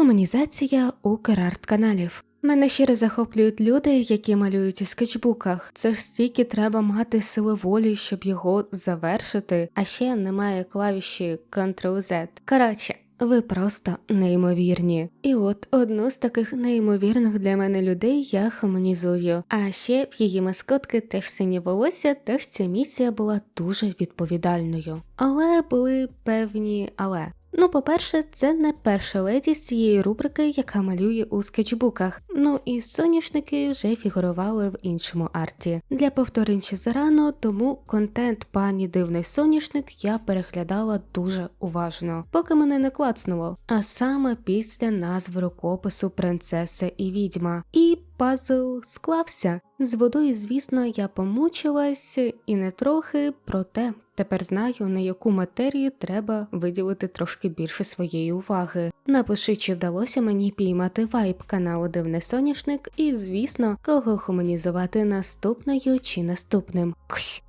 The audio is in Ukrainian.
Гуманізація Украрт каналів. Мене щиро захоплюють люди, які малюють у скетчбуках. Це ж стільки треба мати сили волі, щоб його завершити, а ще немає клавіші Ctrl-Z. Коротше, ви просто неймовірні. І от одну з таких неймовірних для мене людей я хуманізую. А ще в її маскотки теж сині волосся, тож ця місія була дуже відповідальною. Але були певні але. Ну, по-перше, це не перша леді з цієї рубрики, яка малює у скетчбуках. Ну і соняшники вже фігурували в іншому арті. Для повторень ще зарано, тому контент пані дивний соняшник я переглядала дуже уважно, поки мене не клацнуло. А саме після назви рукопису принцеса і відьма. І пазл склався. З водою, звісно, я помучилась і не трохи, проте тепер знаю, на яку матерію треба виділити трошки більше своєї уваги. Напиши, чи вдалося мені піймати вайб каналу Дивний Соняшник, і звісно, кого хуманізувати наступною чи наступним. Кусь.